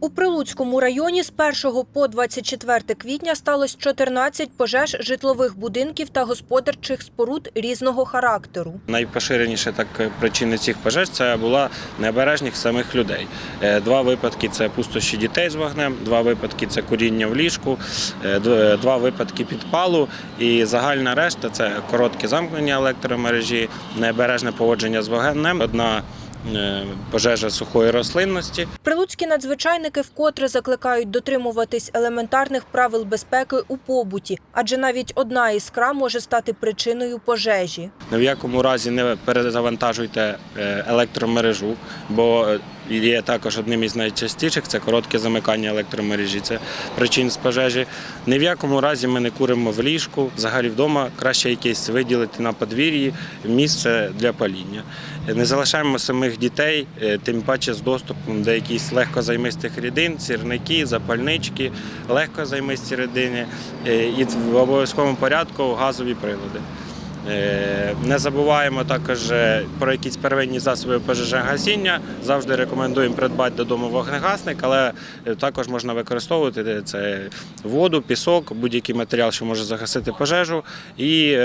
У Прилуцькому районі з 1 по 24 квітня сталося 14 пожеж житлових будинків та господарчих споруд різного характеру. Найпоширеніше так е, причини цих пожеж це була необережність самих людей. Е, Два випадки це пустощі дітей з вогнем, два випадки це куріння в ліжку, е, два випадки підпалу. І загальна решта це коротке замкнення електромережі, необережне поводження з вогнем, одна пожежа сухої рослинності. Прилуцькі надзвичайники вкотре закликають дотримуватись елементарних правил безпеки у побуті, адже навіть одна іскра може стати причиною пожежі. Ні в якому разі не перезавантажуйте е, електромережу, бо е, є також одним із найчастіших це коротке замикання електромережі. Це причин з пожежі. Ні в якому разі ми не куримо в ліжку. Взагалі вдома краще якесь виділити на подвір'ї місце для паління. Не залишаємо самих дітей, е, тим паче з доступом до якихось легкозаймистих рідин, сірники, запальнички, легкозаймисті рідини е, і в обов'язковому порядку газові прилади. Е, Не забуваємо також е, про якісь первинні засоби пожежогасіння. Завжди рекомендуємо придбати додому вогнегасник, але е, також можна використовувати це воду, пісок, будь-який матеріал, що може загасити пожежу. І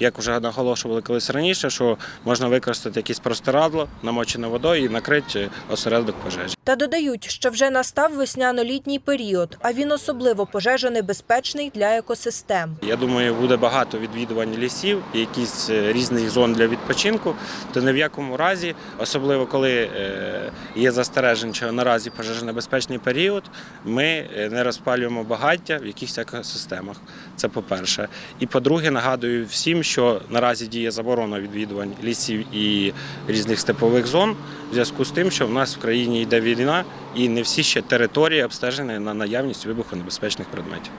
як вже наголошували колись раніше, що можна використати якесь простирадло, намочене водою і накрити осередок пожежі. Та додають, що вже настав весняно-літній період, а він особливо пожежонебезпечний для екосистем. Я думаю, буде багато відвідувань лісів, і якісь е, різних зон для відпочинку. То ні в якому разі, особливо коли е, є застережень, що наразі пожежонебезпечний період, ми е, не розпалюємо багаття в якихось екосистемах. Це по-перше. І по-друге, нагадую всім, що наразі діє заборона відвідувань лісів і різних степових зон в зв'язку з тим, що в нас в країні йде війна, і не всі ще території обстежені на наявність вибухонебезпечних предметів.